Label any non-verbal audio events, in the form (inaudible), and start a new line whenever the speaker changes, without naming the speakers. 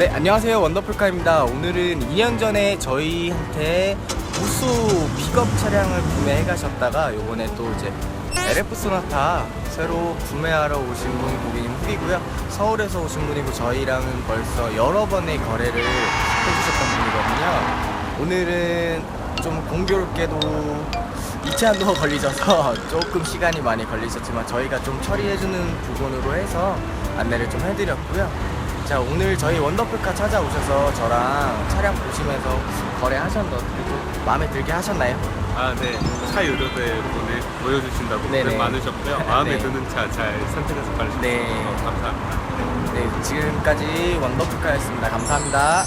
네, 안녕하세요. 원더풀카입니다. 오늘은 2년 전에 저희한테 우수 픽업 차량을 구매해 가셨다가 요번에 또 이제 LF 소나타 새로 구매하러 오신 분 고객님들이고요. 서울에서 오신 분이고 저희랑은 벌써 여러 번의 거래를 해주셨던 분이거든요. 오늘은 좀 공교롭게도 이체한도가 걸리셔서 (laughs) 조금 시간이 많이 걸리셨지만 저희가 좀 처리해주는 부분으로 해서 안내를 좀 해드렸고요. 자 오늘 저희 원더풀카 찾아오셔서 저랑 차량 보시면서 거래하셨는데 어떻게 좀 마음에 들게 하셨나요?
아, 네. 차 유료대 보내, 보여주신다고
네네.
고생 많으셨고요. 마음에 (laughs)
네.
드는 차 잘 선택해서 가주셔서
네.
감사합니다.
네 지금까지 원더풀카였습니다. 감사합니다.